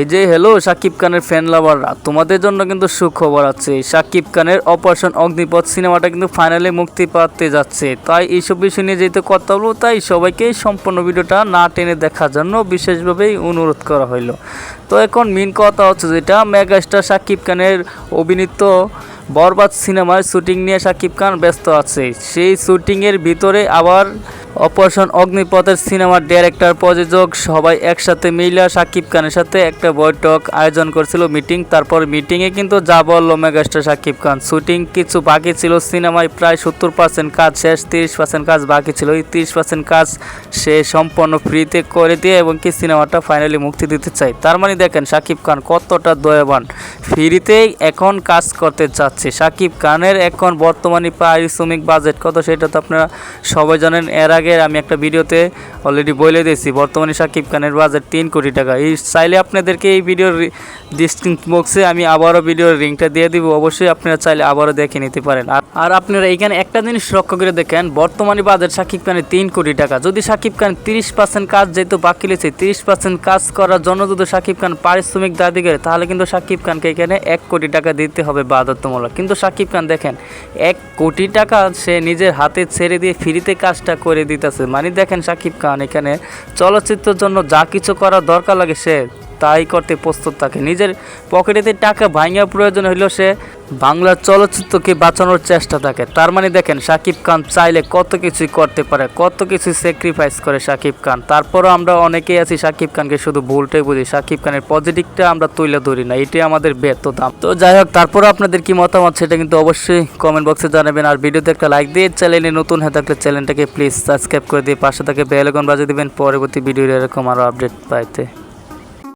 এই যে হ্যালো সাকিব খানের ফ্যান লাভাররা তোমাদের জন্য কিন্তু সুখবর আছে। সাকিব খানের অপারেশন অগ্নিপথ সিনেমাটা কিন্তু ফাইনালি মুক্তি পাতে যাচ্ছে। তাই এইসব বিষয় নিয়ে যেহেতু কথা বলব, তাই সবাইকে সম্পূর্ণ ভিডিওটা না টেনে দেখার জন্য বিশেষভাবেই অনুরোধ করা হইল। তো এখন মেন কথা হচ্ছে যেটা মেগাস্টার সাকিব খানের অভিনীত বরবাদ সিনেমার শুটিং নিয়ে সাকিব খান ব্যস্ত আছে। সেই শুটিংয়ের ভিতরে আবার অপারেশন অগ্নিপথের সিনেমার ডাইরেক্টর প্রযোজক সবাই একসাথে মিলে সাকিব খানের সাথে একটা বৈঠক আয়োজন করেছিল, মিটিং। তারপর মিটিংয়ে কিন্তু যা বলল মেগাস্টার সাকিব খান। শুটিং কিছু বাকি ছিল, সিনেমায় প্রায় সত্তর পার্সেন্ট কাজ শেষ, তিরিশ পার্সেন্ট কাজ বাকি ছিল। এই তিরিশ পার্সেন্ট কাজ সে সম্পূর্ণ ফ্রিতে করে দিয়ে এবং কি সিনেমাটা ফাইনালি মুক্তি দিতে চাই তার মানে দেখেন, সাকিব খান কতটা দয়াবান। ফ্রিতেই এখন কাজ করতে চাচ্ছে। সাকিব খানের এখন বর্তমানে পারিশ্রমিক বাজেট কত সেটা তো আপনারা সবাই জানেন। এর আগে আমি একটা ভিডিওতে অলরেডি বলে দিয়েছি, বর্তমানে সাকিব খানের বাজেট তিন কোটি টাকা। এই চাইলে আপনাদেরকে এই ভিডিওর ডিসক্রিপশন বক্সে আমি আবারও ভিডিওর লিঙ্কটা দিয়ে দিব, অবশ্যই আপনারা চাইলে আবারও দেখে নিতে পারেন। আর আপনারা এইখানে একটা জিনিস লক্ষ্য করে দেখেন, বর্তমানে বাজেট সাকিব খানের তিন কোটি টাকা। যদি সাকিব খান তিরিশ পার্সেন্ট কাজ যেহেতু বাকি রয়েছে, তিরিশ পার্সেন্ট কাজ করার জন্য যদি সাকিব খান পারিশ্রমিক দাবি করে তাহলে কিন্তু সাকিব খানকে এখানে এক কোটি টাকা দিতে হবে বাধ্যতামূলক। কিন্তু সাকিব খান দেখেন, এক কোটি টাকা সে নিজের হাতে ছেড়ে দিয়ে ফ্রিতে কাজটা করে দিতেছে। মানে দেখেন সাকিব খান এখানে চলচ্চিত্রের জন্য যা কিছু করা দরকার লাগে সে তাই করতে প্রস্তুত থাকে। নিজের পকেটেতে টাকা ভাঙিয়া প্রয়োজন হইলেও সে বাংলার চলচ্চিত্রকে বাঁচানোর চেষ্টা থাকে। তার মানে দেখেন সাকিব খান চাইলে কত কিছুই করতে পারে, কত কিছু স্যাক্রিফাইস করে সাকিব খান। তারপরও আমরা অনেকেই আছি সাকিব খানকে শুধু ভুলটাই বুঝি সাকিব খানের পজিটিভটা আমরা তুলে ধরি না, এটাই আমাদের বেত দাম। তো যাই হোক, তারপরও আপনাদের কি মতামত সেটা কিন্তু অবশ্যই কমেন্ট বক্সে জানাবেন। আর ভিডিওতে একটা লাইক দিয়ে চ্যানেলে নতুন হয়ে থাকলে চ্যানেলটাকে প্লিজ সাবস্ক্রাইব করে দিয়ে পাশে থাকে বেল আইকন বাজিয়ে দিবেন। পরবর্তী ভিডিওর এরকম আরও আপডেট পাইতে।